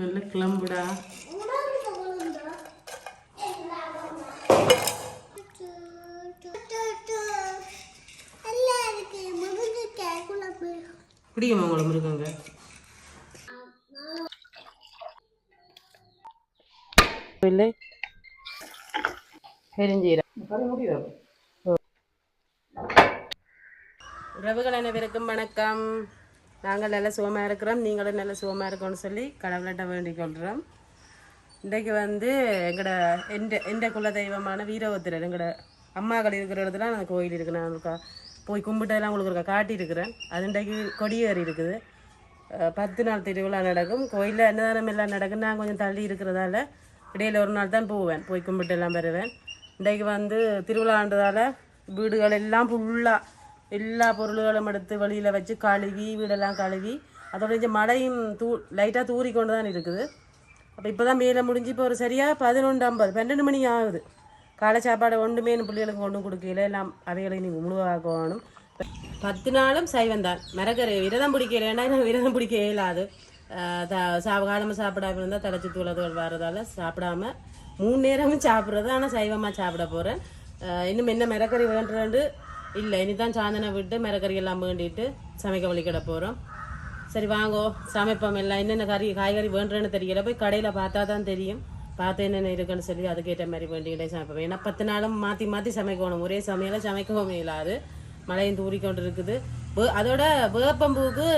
நல்ல கிளம்புடா பிடிக்குமா உங்களுக்கு முருகங்க இல்லை உறவுகள் அனைவருக்கும் வணக்கம் நாங்கள் நல்ல சுகமாக இருக்கிறோம் நீங்களும் நல்ல சுகமாக இருக்கோம்னு சொல்லி கடவுள்கிட்ட வேண்டிக் கொள்கிறோம் இன்றைக்கு வந்து எங்களோட எந்த எந்த குல தெய்வமான வீரபத்திரர் எங்களோட அம்மாக்கள் இருக்கிற இடத்துல நான் கோயில் இருக்கு. நான் போய் கும்பிட்டதெல்லாம் உங்களுக்கு இருக்கா காட்டியிருக்கிறேன். அது இன்றைக்கு கொடியேறி இருக்குது. பத்து நாள் திருவிழா நடக்கும். கோயிலில் அன்னதானம் எல்லாம் நடக்கும் நான் கொஞ்சம் தள்ளி இருக்கிறதால இடையில ஒரு நாள் தான் போவேன். போய் கும்பிட்டு எல்லாம் வருவேன். இன்றைக்கு வந்து திருவிழான்றதால வீடுகள் எல்லாம் ஃபுல்லாக எல்லா பொருள்களும் எடுத்து வெளியில் வச்சு கழுவி வீடெல்லாம் கழுவி அதோட இந்த மழையும் தூ லைட்டாக தூறி கொண்டு தான் இருக்குது. அப்போ இப்போ தான் மேலே முடிஞ்சு இப்போ ஒரு சரியாக பதினொன்று ஐம்பது பன்னெண்டு மணி ஆகுது. காலை சாப்பாடு ஒன்றுமே என் பிள்ளைகளுக்கு ஒன்றும் கொடுக்கல. எல்லாம் அவைகளை நீ முழுவாக்கணும். பத்து நாளும் சைவம் தான். மரக்கரை விரதம் பிடிக்கல. ஏன்னா விரதம் பிடிக்க இயலாது காலமாக சாப்பிடாம இருந்தால் தலைச்சி தூளத்தோல் வர்றதால சாப்பிடாம மூணு நேரமும் சாப்பிட்றது. ஆனால் சைவமாக சாப்பிட போகிறேன் இன்னும் என்ன மிரக்கறி வேண்டுறது இல்லை இனி தான் சாந்தனை விட்டு மிரக்கறி எல்லாம் வேண்டிட்டு சமைக்க வழிக்கிட போகிறோம் சரி வாங்கோ. சமைப்போம். எல்லாம் என்னென்ன கறி காய்கறி வேண்டுறேன்னு தெரியல. போய் கடையில் பார்த்தா தான் தெரியும். பார்த்து என்னென்ன இருக்குன்னு சொல்லி அதுக்கேற்ற மாதிரி வேண்டிக்கிட்டே சமைப்போம். ஏன்னா பத்து நாளும் மாற்றி மாற்றி சமைக்கணும். ஒரே சமையலை சமைக்கவும் இயலாது மழையும் தூறிக்கொண்டு இருக்குது அதோட வேப்பம்பூவுக்கு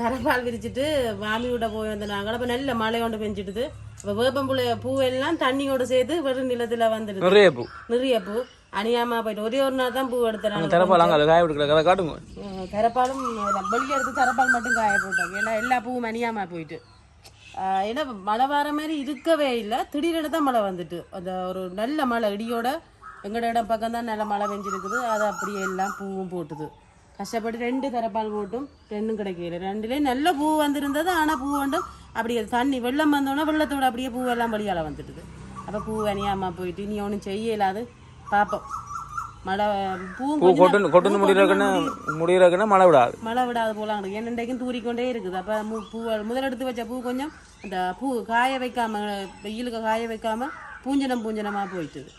தரப்பால் விரிச்சிட்டு மாமியோட போய் வந்த நாங்கள் அப்போ நல்ல மழை கொண்டு பெஞ்சிட்டுது. இப்போ வேப்பம்புள்ள பூவெல்லாம் தண்ணியோட சேர்த்து வெறும் நிலத்தில் வந்துடுது. நிறைய பூ. நிறைய பூ. அணியாம போயிட்டு. ஒரே ஒரு நாள் தான் பூ எடுத்துறாங்க திறப்பால் அங்கே காய அதை காட்டுங்க. அஹ் கரப்பாலும் வெளியே எடுத்து கரப்பால் மட்டும் காய போட்டாங்க ஏன்னா எல்லா பூவும் மணியாம போயிட்டு. ஏன்னா மழை வர மாதிரி இருக்கவே இல்லை. திடீர்னு தான் மழை வந்துட்டு. அந்த ஒரு நல்ல மழை இடியோட எங்களோட இடம் பக்கம் தான் நல்ல மழை பெஞ்சிருக்குது. அது அப்படியே எல்லாம் பூவும் போட்டுது. கஷ்டப்பட்டு ரெண்டு கரப்பால் போட்டும் ரெண்டும் கிடைக்கல. ரெண்டுலேயும் நல்ல பூ வந்திருந்தது. ஆனால் பூ வந்தும் அப்படியே தண்ணி வெள்ளம் வந்தோடனே வெள்ளத்தோட அப்படியே பூவெல்லாம் வழியால் வந்துட்டுது. அப்போ பூ அணியாம போயிட்டு நீ ஒன்றும் செய்ய இயலாது பார்ப்போம் மழை பூ கொட்டு கொட்டுன்னு முடிகிறக்குன்னு முடி- முடிகிறக்குன்னு மழை விடாது. மழை விடாது போல கிடக்கு ஏன்னா இன்றைக்கும் தூறிக்கொண்டே இருக்குது. அப்போ மூ பூ முதல் எடுத்து வச்ச பூ கொஞ்சம் அந்த பூ காய வைக்காம வெயிலுக்கு காய வைக்காம பூஞ்சனம் பூஞ்சனமாக போயிட்டுது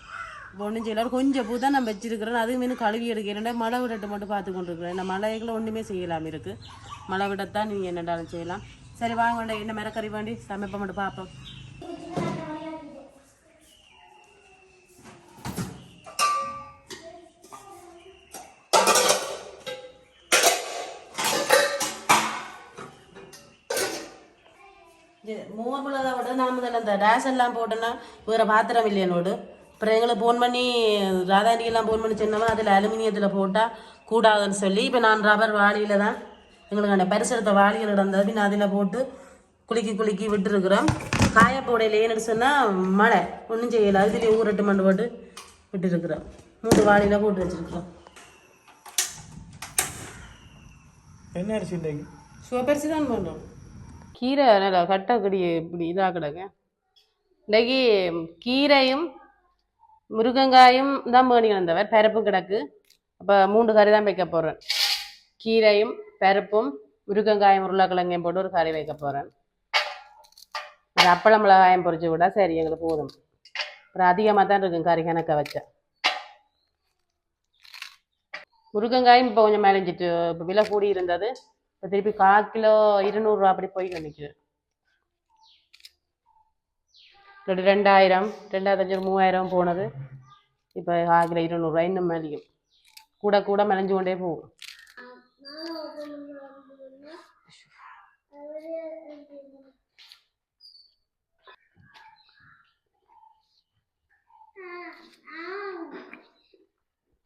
இப்போ ஒன்றும் செய்யல. கொஞ்சம் பூ தான் நான் வச்சிருக்கிறேன் அதுவும் இன்னும் கழுவி எடுக்கிறேன் மழை விடட்டு மட்டும் பார்த்து கொண்டு இருக்கிறேன் நான் மழைகளை ஒன்றுமே செய்யலாம் இருக்கு. மழை விடத்தான் நீங்கள் என்னடாலும் செய்யலாம். சரி வாங்க என்ன மிரக்கறி வேண்டி? சமைப்ப மட்டும் பார்ப்போம். நான் இந்த டேஸ் எல்லாம் போட்டேன்னா வேறு பாத்திரம் இல்லை என்னோடு. அப்புறம் எங்களை ஃபோன் பண்ணி ராதாண்டிக்கெல்லாம் ஃபோன் பண்ணி சொன்னவன் அதில் அலுமினியத்தில் போட்டால் கூடாதுன்னு சொல்லி இப்போ நான் ரப்பர் வாளியில் தான் எங்களுக்கு அந்த பரிசெடுத்த வாளிகள் இருந்தது பின்ன அதில் போட்டு குலுக்கி குலுக்கி விட்டுருக்குறோம். காய போடையில் ஏன்னு சொன்னால் மழை ஒன்றும் செய்யலை. அதுலேயே ஊரட்டு மண்டு போட்டு விட்டுருக்குறோம். மூணு வாளியில் போட்டு வச்சுருக்குறோம். என்ன அரிசி சிவப்பரிசி தான் பண்ணுறோம் கீரை நல்லா கட்டக்கடி இப்படி இதாக கிடக்கு இன்றைக்கு கீரையும் முருகங்காயும் தான் மேனி வந்தவர். பருப்பும் கிடக்கு. அப்போ மூன்று கறி தான் வைக்க போகிறேன் கீரையும் பருப்பும் முருங்கங்காயும் உருளைக்கிழங்கையும் போட்டு ஒரு கறி வைக்க போகிறேன் ஒரு அப்பளம் மிளகாயம் பொறிச்சு விட சரி எங்களுக்கு போதும். அப்புறம் அதிகமாக தான் இருக்கும் கறி கணக்க வச்ச. முருகங்காயும் இப்போ கொஞ்சம் மேலஞ்சிட்டு இப்போ விலை கூடி இருந்தது. இப்போ திருப்பி கால் கிலோ இருநூறுவா அப்படி போய் நிற்குது இல்லாட்டி ரெண்டாயிரம் ரெண்டாயிரத்தஞ்சு மூவாயிரம் போனது. இப்போ ஆகிற கிலோ இருநூறுவா இன்னும் மேலேயும். கூட கூட மெலிஞ்சு கொண்டே போகும்.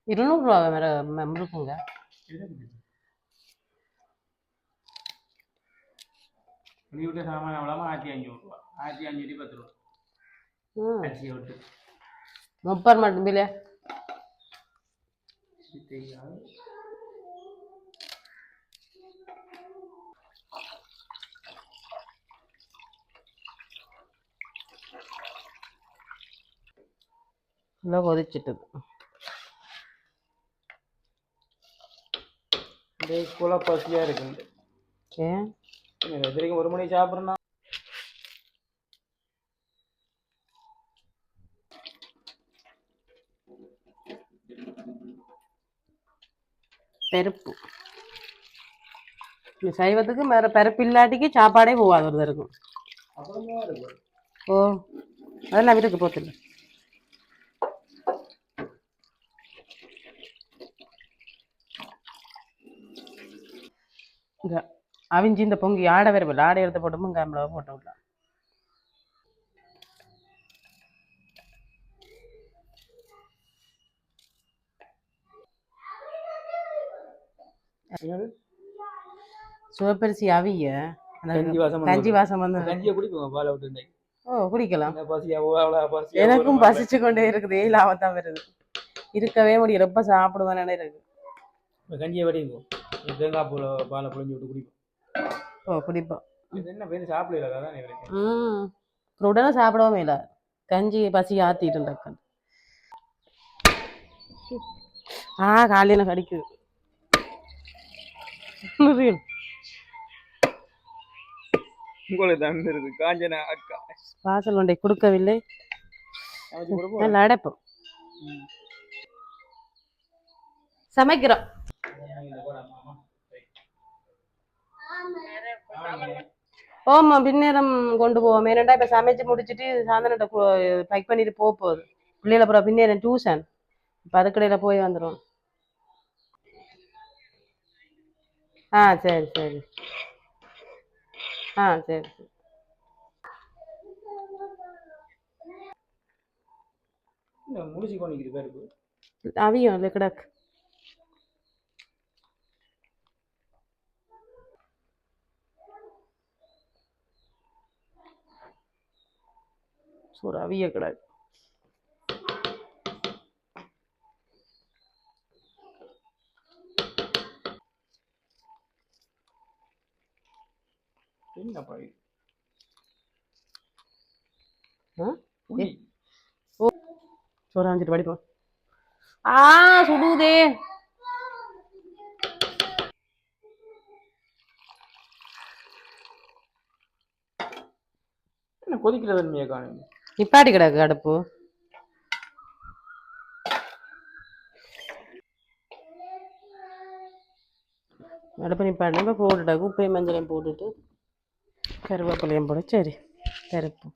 இருநூறுவா வேற முருக்குங்க நீ விட்டு சாமான் எவ்வளோ ஆயிரத்தி அஞ்சூறுரூவா ஆயிரத்தி அஞ்சூற்றி பத்து ரூபா முப்பது மட்டும் பில்லே. தெரியாது நல்லா கொதிச்சிட்டுது இதே குல பசியாக இருக்குது ஏன்? எதிரிக்கும் ஒரு மணி சாப்பிட்றேன்னா பருப்பு. இந்த சைவத்துக்கு வேற பருப்பு இல்லாட்டிக்கு சாப்பாடே போகாது ஒரு இருக்கும் ஓ அதெல்லாம் இருக்கு போத்துல இந்த அவிஞ்சி இந்த பொங்கி ஆடை வரவில்லை ஆடை எடுத்து போட்டோமும் கேமரா போட்டு விடலாம். சிவப்பரிசி அவிய கஞ்சி வாசம் வந்து கஞ்சியை குடிப்போம் பாலை விட்டு. ஓ குடிக்கலாம். எனக்கும் பசிச்சு கொண்டே இருக்குது. ஏழாவது தான் வருது? இருக்கவே முடியும். ரொம்ப சாப்பிடுவேன் இருக்கு கஞ்சியை வடிங்க. தேங்காய் பூல பாலை புழிஞ்சு விட்டு குடிப்போம். ஓ குடிப்போம். இது என்ன பேர்? சாப்பிடல அதான் நினைக்கிறேன் ம். உடனே சாப்பிடவே இல்லை. கஞ்சி பசி ஆத்திட்டு டக்குன்னு ஆ காலையில் கடிக்குது. நிறைய. உங்களுக்கு தான் இருக்கு காஞ்சனா அக்கா. வாசல் ஒன்றை கொடுக்கவில்லை. நல்லா அடைப்போம் சமைக்கிறோம். ஓமா பின்னேரம் கொண்டு போவோம். ஏன்னாண்டா இப்போ சமைச்சு முடிச்சிட்டு சாயந்தரம் பேக் பண்ணிட்டு போக போகுது. பிள்ளைகளை அப்புறம் பின்னேரம் டியூஷன் இப்போ அதுக்கடையில் போய் வந்துடும் ஆ சரி சரி. ஆ சரி சரி. முடிச்சு கொண்டு பேருக்கு அவியும் இல்லை கிடக்கு. சோறு அவிய கிடக்கு. இது ஆ? உளி. சோறு அஞ்சிட்டு படிப்போம் ஆ சுடுதே என்ன கொதிக்கிற தன்மையை காணும் நிப்பாட்டி கிடக்கு அடுப்பு அடுப்பு நிப்பாட்டி இப்போ போட்டுட்டாக்கு உப்பையும் மஞ்சளையும் போட்டுட்டு கருவேப்பிலையும் போட. சரி கருப்பு.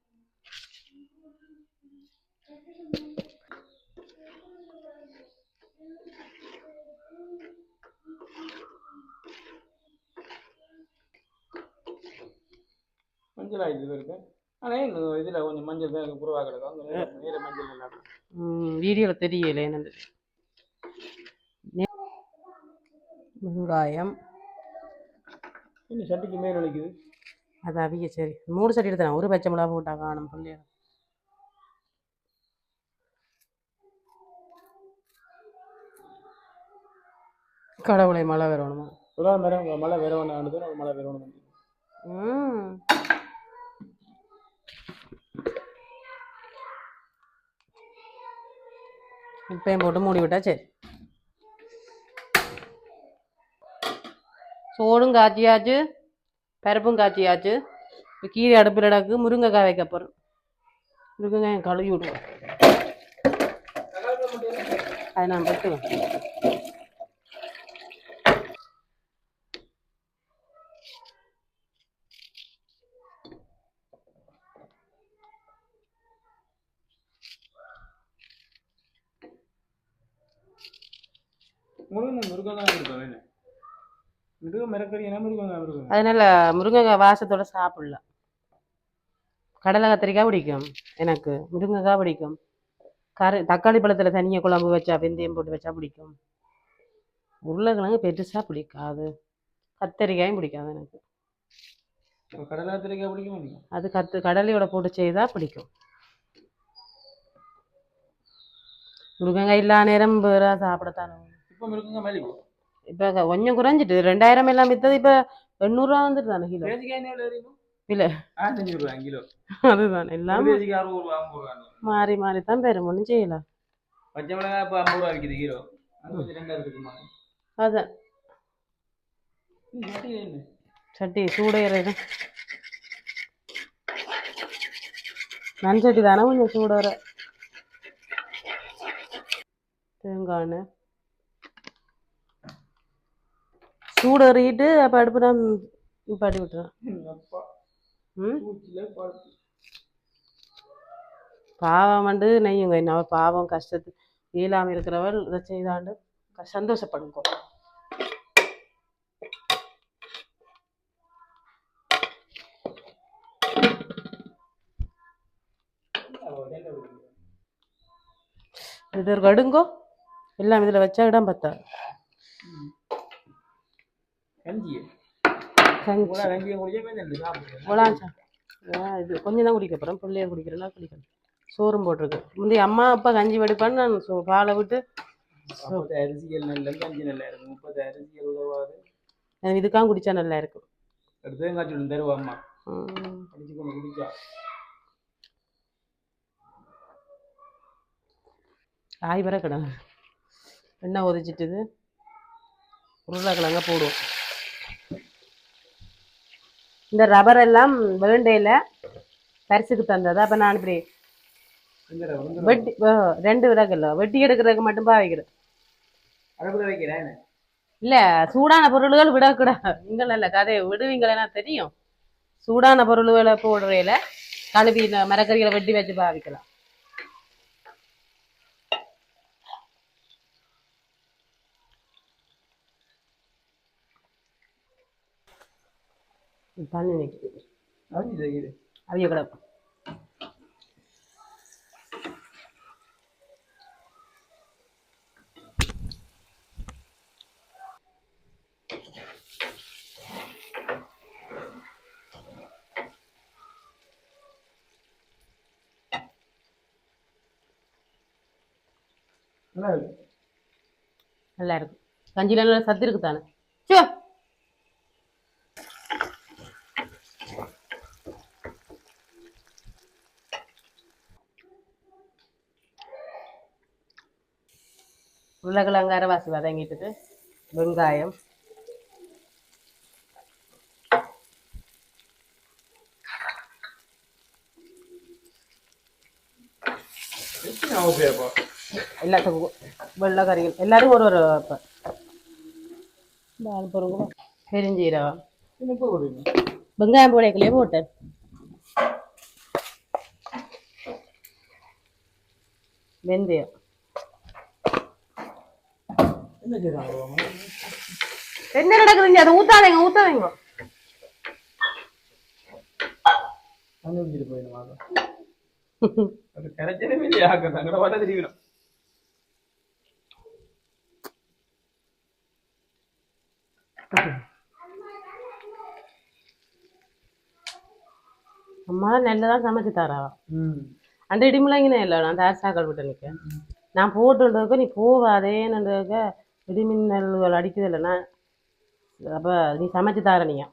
மஞ்சள் இருக்கு. ஆனால் இந்த இதில் கொஞ்சம் மஞ்சள் தான் குருவாக கிடக்கும் அங்கே நேர மஞ்சள் இருக்கும். வீடியோவில் தெரியல என்னது வெங்காயம் சட்டிக்கு மேல் வலிக்குது? அது அவிய சரி. மூணு சட்டி எடுத்தேன் ஒரு பச்சை மிளகா போட்டா காணும் பிள்ளைய? கடவுளை மழை வரணுமா மழை ஒரு மழை ஒன்று ம். இப்பயும் போட்டு மூடி விட்டா சரி. சோறும் காய்ச்சியாச்சு? பருப்பும் காய்ச்சியாச்சு. இப்போ கீரை அடுப்பில் அடக்கு முருங்கைக்காய் வைக்க போகிறோம் முருங்கைக்காய் கழுவி விடுவோம் அதை நான் வெட்டுவேன் முருகன் முருகன் தான் இருக்கும் என்ன மிருகம் மிரக்கறி என்ன மிருகம் மிருகம் அதனால முருங்கைக்காய் வாசத்தோட சாப்பிடலாம் கடலை கத்திரிக்காய் பிடிக்கும் எனக்கு. முருங்கைக்காய் பிடிக்கும். கரு தக்காளி பழத்தில் தனியாக குழம்பு வச்சா வெந்தயம் போட்டு வச்சா பிடிக்கும். உருளைக்கிழங்கு பெருசாக பிடிக்காது. கத்திரிக்காயும் பிடிக்காது எனக்கு. கடலை கத்திரிக்காய் பிடிக்க முடியும் அது கத்து கடலையோட போட்டு செய்தால் பிடிக்கும். முருங்கைக்காய் இல்லா நேரம் வேற சாப்பிடத்தானே இப்போ மிருகங்க மலிவு இப்போ கொஞ்சம் குறைஞ்சிட்டு ரெண்டாயிரம் எல்லாம் வித்தது இப்போ எண்ணூறுரூவா வந்துட்டு தானே கிலோ? இல்லை. அதுதான் எல்லாம் மாறி மாறி தான் பெரும் ஒன்றும் செய்யலாம் பச்சை மிளகாய் இப்போ ஐம்பது ரூபா விற்கிது கிலோ. அதான் சட்டி சூடையிறது சட்டி தானே கொஞ்சம் சூடுற தேங்காய் எண்ணெய் சூடு ஏறிட்டு அப்போ அடுப்பு நான் நிப்பாட்டி விட்டுறேன். பாவம் வந்து நெய்யுங்க என்ன பாவம் கஷ்டத்து இயலாமல் இருக்கிறவள் இதை செய்தாண்டு சந்தோஷப்படுங்கோ. இது ஒரு கடுங்கோ. எல்லாம் இதில் வச்சா இடம் பத்தா கஞ்சி. இது கொஞ்சம் தான் குடிக்க போகிறேன் பிள்ளைய குடிக்கிறேன்னா குடிக்கணும். சோறும் போட்டிருக்கு. முந்தைய அம்மா அப்பா கஞ்சி வடிப்பான்னு நான் சோ பாலை விட்டு அரிசிகள் நல்ல கஞ்சி நல்லா இருக்கும் முப்பது அரிசிகள் உதவாது. எனக்கு இதுக்காக குடிச்சா நல்லா இருக்கும் அடுத்து தேங்காய் தருவா அம்மா. அடிச்சு கொண்டு குடிச்சா காய் வர கிடங்க எண்ணெய் ஒதிச்சிட்டுது உருளைக்கிழங்க போடுவோம். இந்த ரப்பர் எல்லாம் வேண்டையில் பரிசுக்கு தந்தது. அப்போ நான் இப்படி வெட்டி ரெண்டு விறகுல. வெட்டி எடுக்கிறதுக்கு மட்டும் பாவிக்கிறேன் இல்லை சூடான பொருள்கள் விடக்கூடாது. நீங்கள் இல்லை கதையை விடுவீங்களேனா தெரியும். சூடான பொருள்களை போடுறையில கழுவி மரக்கறிகளை வெட்டி வச்சு பாவிக்கலாம். அரிசி தைக்குது அவிய கிடக்கும் நல்லா இருக்கு. கஞ்சில நல்லா சத்து இருக்கு தானே சோ உருளைக்கிழங்கு அரைவாசி வதங்கிட்டு வெங்காயம். எல்லாத்துக்கும் வெள்ளை கறிகள் எல்லாரும் ஒரு ஒரு பொருங்க பெருஞ்சீரகம். வெங்காயம் போடைக்குள்ளேயே போட்டேன் வெந்தயம். என்ன நடக்குதுங்க அதை ஊத்தாதீங்க ஊத்தாதீங்க. அம்மா நல்லதா சமைச்சு தராவா ம். அந்த இடிமுழங்கினே இல்லை நான் தாசாக்கள் விட்டு நிற்க நான் போட்டுன்றதுக்கு நீ போவாதேன்னுன்றதுக்க இடிமின்னல்கள் அடிக்குது இல்லைன்னா அப்போ நீ சமைச்சு தாரணியா நீயா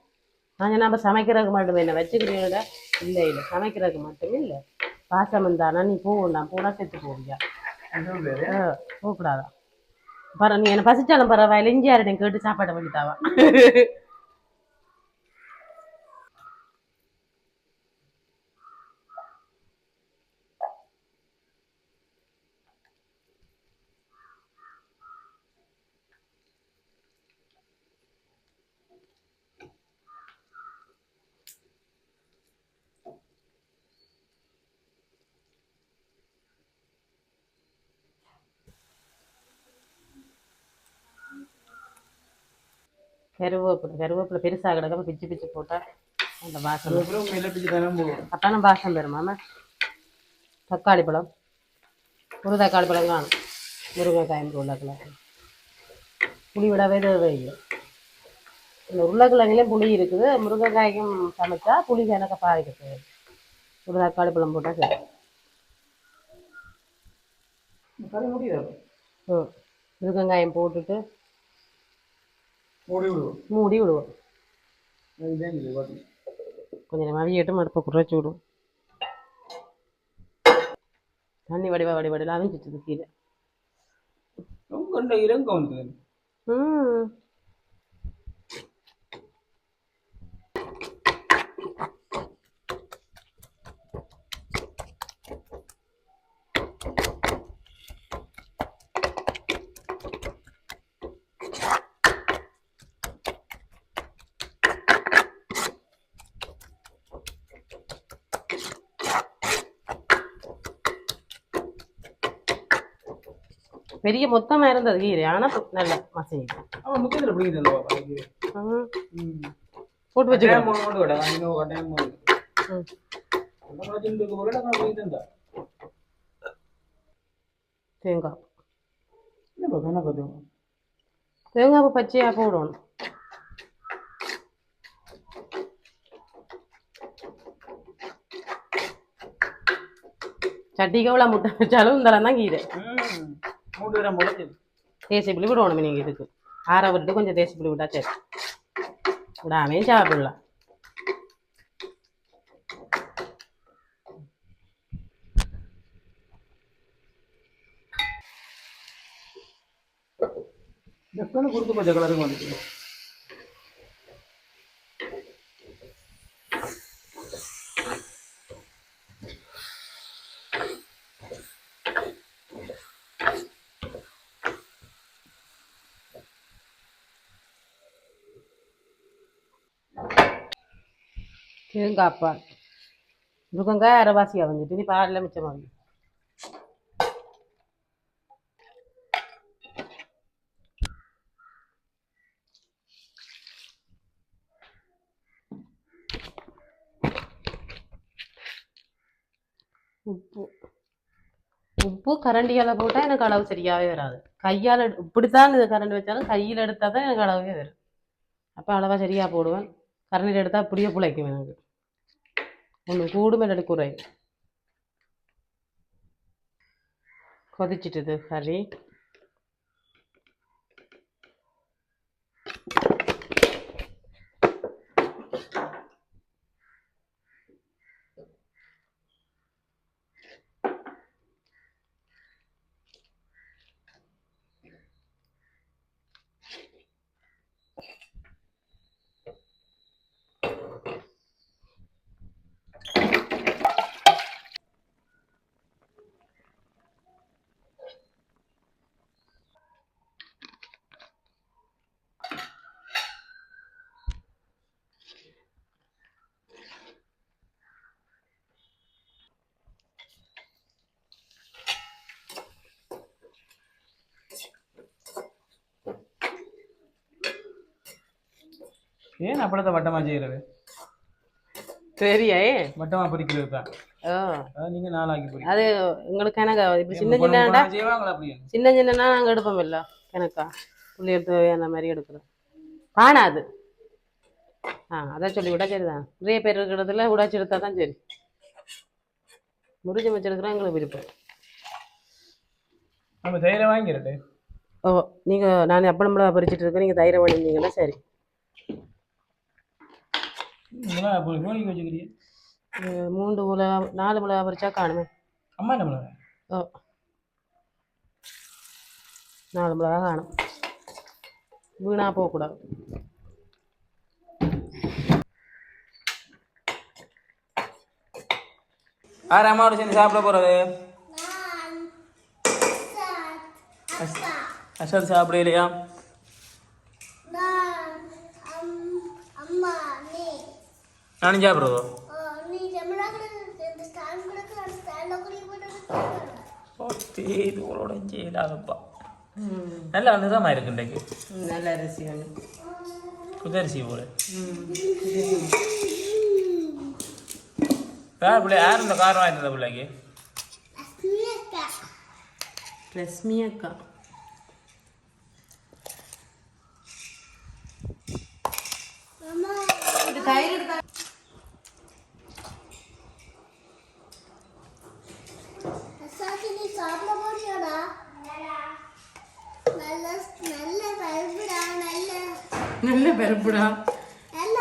நான் சொன்னேன் அப்போ சமைக்கிறதுக்கு மட்டுமே என்ன வச்சுக்கிறீங்க இல்லை இல்லை. சமைக்கிறதுக்கு மட்டுமே இல்லை. பாசம் இருந்தானா நீ போகண்டாம் போனால் செத்து போவியா? என்ன பேரு போகக்கூடாதா நீ என்னை பசிச்சாலும் பரவாயில்ல. இஞ்சியாரிடம் கேட்டு சாப்பாட்டை பண்ணித்தாவா கருவேப்பிலை கருவேப்பிலை பெருசாக கிடக்காம பிச்சு பிச்சு போட்டா அந்த வாசம் அப்பனா வாசம் பெறுமாம தக்காளி பழம். ஒரு தக்காளி பழம் காணும் முருங்கைக்காயும் உருளைக்கிழங்கு. புளி விடவே தேவையில்லை. இந்த உருளைக்கிழங்குலேயும் புளி இருக்குது. முருங்கைக்காய்க்கும் சமைச்சா புளி எனக்கு பாதிக்க தேவை ஒரு தக்காளி பழம் போட்டால் சரி. முருங்கைக்காயம் போட்டுட்டு மூடி விடுவோம் மூடி விடுவோம் அது தெரிஞ்சது பார்த்தீங்க கொஞ்சம் நேரம் அவியட்டும் அடுப்பை குறைச்சி விடும் தண்ணி வடிவா வடி வடிவில் அவிஞ்சிட்டு கீழே ரொம்ப இறங்க வந்து ம் பெரிய மொத்தமாக இருந்தது. கீரை ஆனால் நல்ல பிடிக்குது போட்டு. பிடிக்குதுண்டா தேங்காய். தேங்காய் பச்சையாக போடணும். சட்டிக்கு எவ்வளோ முட்டை வச்சாலும் இந்த தான் கீரை. மூணு கிராம் முளைச்சது தேசி புளி விடணும் நீங்கள் இதுக்கு. ஆற விட்டு கொஞ்சம் தேசி புளி விட்டா சரி. விடாமே சாப்பிடலாம் குறுக்கு பச்சை கலருக்கு தேங்காய்ப்பால் தேங்காய் அரைவாசியாக வந்துட்டு நீ பாலில் மிச்சமாக உப்பு. உப்பு கரண்டியால் போட்டால் எனக்கு அளவு சரியாகவே வராது. கையால் இப்படித்தான் இது கரண்டி வச்சாலும் கையில் எடுத்தால் தான் எனக்கு அளவே வரும். அப்போ அளவாக சரியாக போடுவேன். கரண்டியில் எடுத்தால் அப்படியே பிழைக்கும் எனக்கு. ஒன்று கூடுமே இல்லாட்டி குறையும் கொதிச்சிட்டுது கறி ஏன் அப்பளத்தை வட்டமாக செய்கிறது சரியா. வட்டமாக பொரிக்கிறது தான். நீங்கள் நாளாக்கி அது உங்களுக்கு எனக்கு இப்போ சின்ன அப்படியே சின்ன சின்னனா நாங்கள் எடுப்போம் இல்லை எனக்கா புள்ளியல் தேவையான மாதிரி எடுக்கிறோம். காணாது. ஆ அதான் சொல்லி விட்டா சரிதான். நிறைய பேர் இருக்கிறதுல உடாச்சி எடுத்தா தான் சரி. முறிஞ்சு வச்சிருக்கிறோம் எங்களுக்கு விருப்பம். நம்ம தைரியம் வாங்கிடுறது ஓ நீங்கள் நான் அப்பளம் மிளகா பறிச்சிட்டு இருக்கேன் நீங்கள் தைரியம் பண்ணியிருந்தீங்கன்னா சரி. மூன்று மிளகா நாலு மிளகா பறிச்சா காணுமே. அம்மா என்ன பண்ணுவாங்க? ஓ. நாலு மிளகா காணும். வீணாக போகக்கூடாது. யார் அம்மாவோட சேர்ந்து சாப்பிட போகிறது அசல் சாப்பிடலையா அம்- அம்மா நீ நானும் சாப்பிடுவோம் ஆ, நீ தமிழாக இந்த ஸ்டாண்ட் கொடுத்து அந்த ஸ்டாண்டில் குடி போட்டு இது உங்களோட செய்யலாதப்பா நல்லா நிறமாக இருக்கு இன்றைக்கு நல்ல அரிசி புதரிசி போல யார் பிள்ளை யார் இந்த காரம் வாங்கிட்டு வந்த பிள்ளைக்கு லட்சுமி அக்கா இது தயிர் எடுத்தா அசாசி நீ சாப்பிட போறியாடா நல்ல நல்ல பருப்புடா நல்ல நல்ல பருப்புடா நல்ல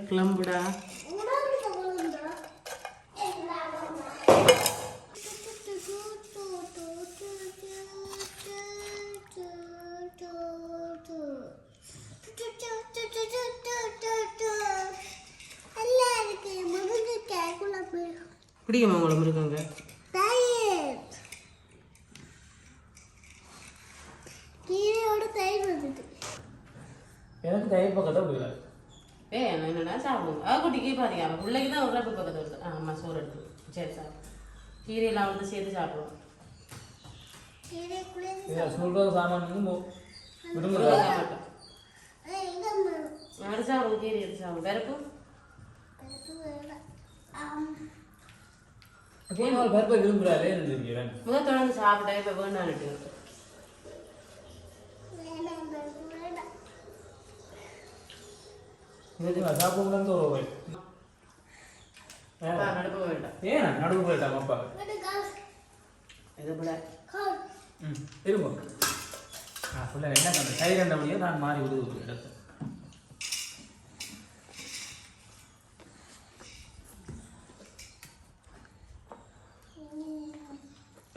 கிளம்புடா உடம்புல குழம்புடா நல்லா இருக்கு முருங்கைக்காய் குழம்பு பிடிக்குமா உங்களுக்கு முருகங்க தயிர் கீரையோட தயிர் வந்துட்டு எனக்கு தயிர் பக்கத்தை பிடிக்கல ஏ என்னடா சாப்பிடுங்க ஆ குட்டிக்கு பாருங்க அவன் பிள்ளைக்கு தான் ஒரு ரப்பு பக்கத்து வருது ஆ அம்மா சோறு எடுத்து சரி சார் கீரையெல்லாம் வந்து சேர்த்து சாப்பிடுவோம். சொல்கிற சாமான் வந்து விடுமுறை. மாட்டோம் கீரி பருப்பு விரும்புகிறாரே முதல் தொடர்ந்து இப்போ வேணான்ட்டு பருப்பு வேண்டாம் சாப்பிடும்போது ஒரு ரூபாய் அப்பா நடுப்பு வேண்டாம் ஏன் நடுவு போயிட்டாங்க அப்பா வேண்டாம் காசு இது போல காசு ம் இருக்கும் ஆ ஃபுல்லாக என்ன பண்ணுறேன் கை ரெண்ட வழியாக நான் மாறி விடுது ஒரு இடத்த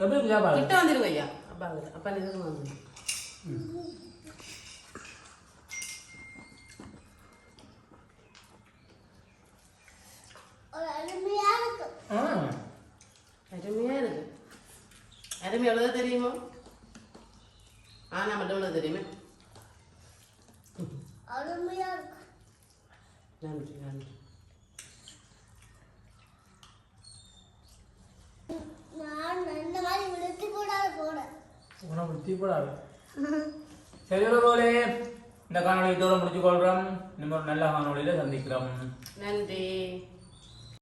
எப்படி இருக்கு வியாபாரம் கிட்ட வந்துருங்க ஐயா அப்பா அப்பா நிறுவனம் வந்து ஒரு அருமையா இருக்கும் ஆ அருமையா இருக்கு அருமை எவ்வளவு தெரியுமா ஆனா மட்டும் எவ்வளவு தெரியுமே நன்றி நன்றி நான் இந்த மாதிரி விழுத்து கூடாது போனேன் உனக்கு தீப்படாது சரி போலே இந்த காணொலி இதோட முடிச்சு கொள்றோம் இன்னும் ஒரு நல்ல காணொலியில சந்திக்கிறோம் நன்றி